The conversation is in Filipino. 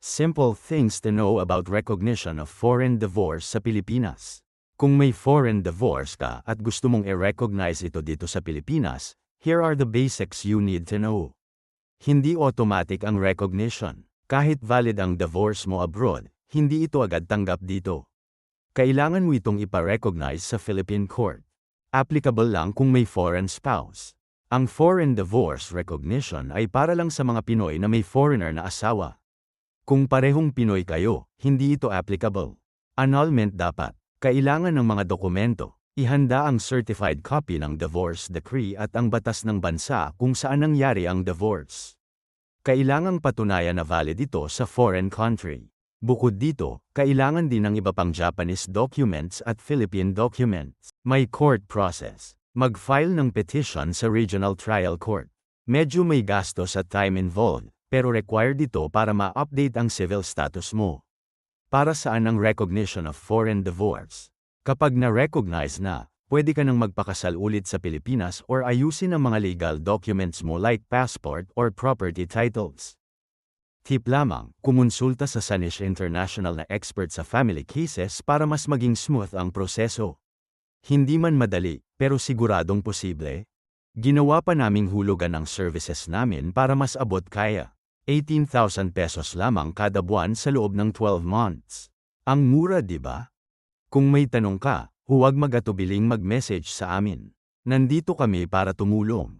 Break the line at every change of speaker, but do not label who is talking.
Simple things to know about recognition of foreign divorce sa Pilipinas. Kung may foreign divorce ka at gusto mong i-recognize ito dito sa Pilipinas, here are the basics you need to know. Hindi automatic ang recognition. Kahit valid ang divorce mo abroad, hindi ito agad tanggap dito. Kailangan mo itong ipa-recognize sa Philippine court. Applicable lang kung may foreign spouse. Ang foreign divorce recognition ay para lang sa mga Pinoy na may foreigner na asawa. Kung parehong Pinoy kayo, hindi ito applicable. Annulment dapat. Kailangan ng mga dokumento. Ihanda ang certified copy ng divorce decree at ang batas ng bansa kung saan nangyari ang divorce. Kailangang patunayan na valid ito sa foreign country. Bukod dito, kailangan din ng iba pang Japanese documents at Philippine documents. May court process. Mag-file ng petition sa regional trial court. Medyo may gastos at time involved, pero required ito para ma-update ang civil status mo. Para saan ang recognition of foreign divorce? Kapag na-recognize na, pwede ka nang magpakasal ulit sa Pilipinas or ayusin ang mga legal documents mo like passport or property titles. Tip lamang, kumonsulta sa Sanish International na expert sa family cases para mas maging smooth ang proseso. Hindi man madali, pero siguradong posible. Ginawa pa naming hulugan ang services namin para mas abot kaya. 18,000 pesos lamang kada buwan sa loob ng 12 months. Ang mura di ba? Kung may tanong ka, huwag mag-atubiling mag-message sa amin. Nandito kami para tumulong.